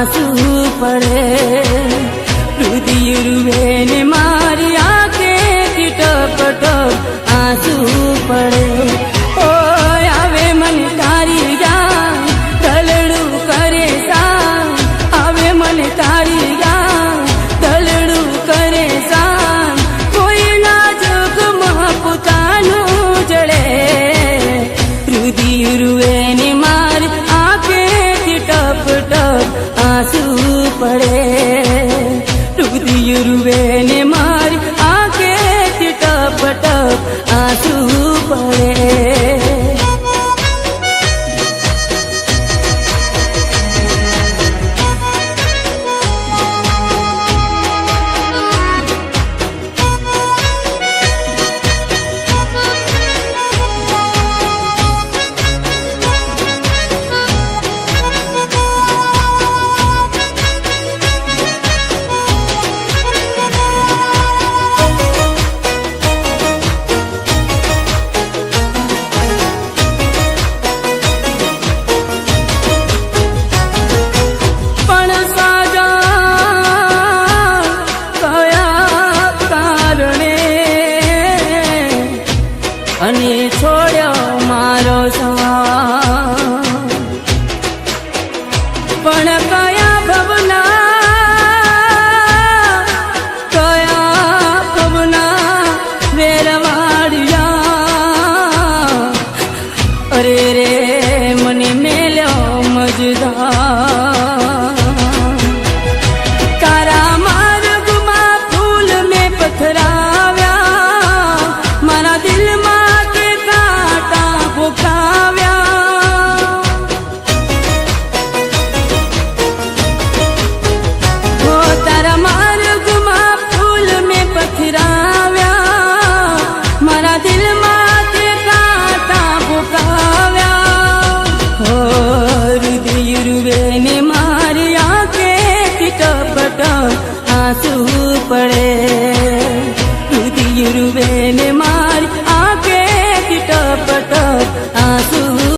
Mas o मारी आके टिटप टप आँसू पड़े। અને છોડ્યો મારો સવા પણ કયા